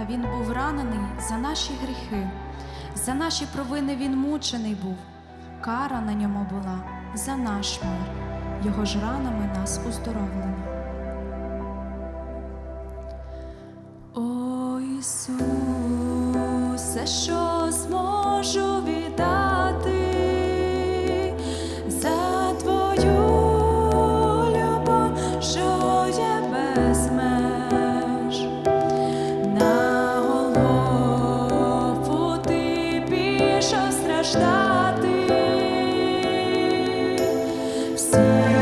а він був ранений за наші гріхи, за наші провини він мучений був. Кара на ньому була за наш мир, його ж ранами нас уздоровлено. О Ісусе, що зможу від see.